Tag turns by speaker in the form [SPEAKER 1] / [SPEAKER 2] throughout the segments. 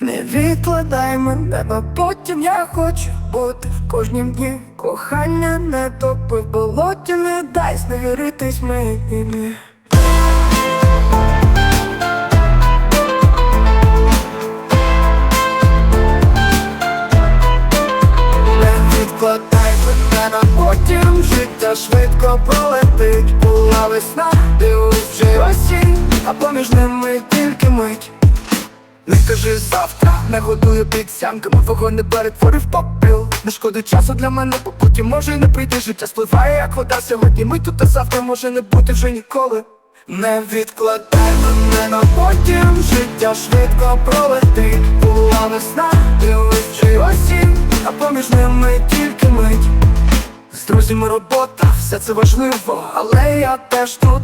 [SPEAKER 1] Не відкладай мене, бо потім я хочу бути в кожнім дні. Кохання не топи в болоті, не дай зневіритись мені. Не відкладай мене на потім, життя швидко пролетить. Була весна, дивись вже осінь, а поміж ними тільки мить. Не кажи завтра, не годую підсямками, вогонь не перетворив попіл. Не шкоди часу для мене, бо потім може не прийти. Життя спливає, як вода сьогодні. Ми тут, а завтра може не бути вже ніколи. Не відкладай мене на потім, життя швидко пролетить Була весна, дивись й осінь, а поміж ними тільки мить. З друзями робота, все це важливо, але я теж тут.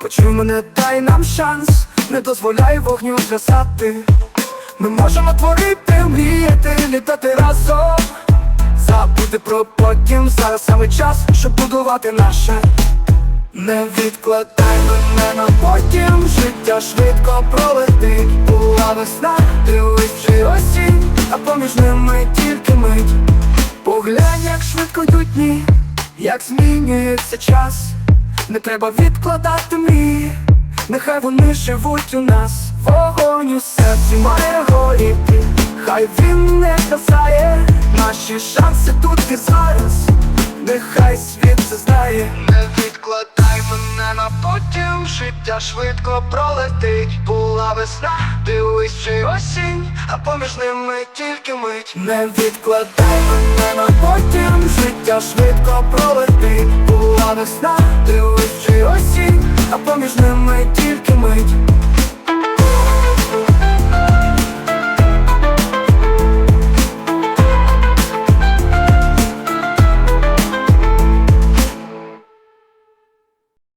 [SPEAKER 1] Почуй мене, дай нам шанс, не дозволяй вогню згасати. Ми можемо творити, мріяти, літати разом. Забути про потім, зараз саме час, щоб будувати наше. Не відкладай мене на потім, життя швидко пролетить. Була весна, дивись вже осінь, а поміж ними тільки мить. Поглянь, як швидко йдуть дні, як змінюється час. Не треба відкладати мрії, нехай вони живуть у нас. Вогонь у серці має горіти, хай він не касає, наші шанси тут і зараз, нехай світ це знає. Не відкладай мене на потім, життя швидко пролетить. Була весна, дивись вже осінь, а поміж ними тільки мить. Не відкладай мене на потім, життя швидко пролетить. Була весна, дивись а поміж ними тільки.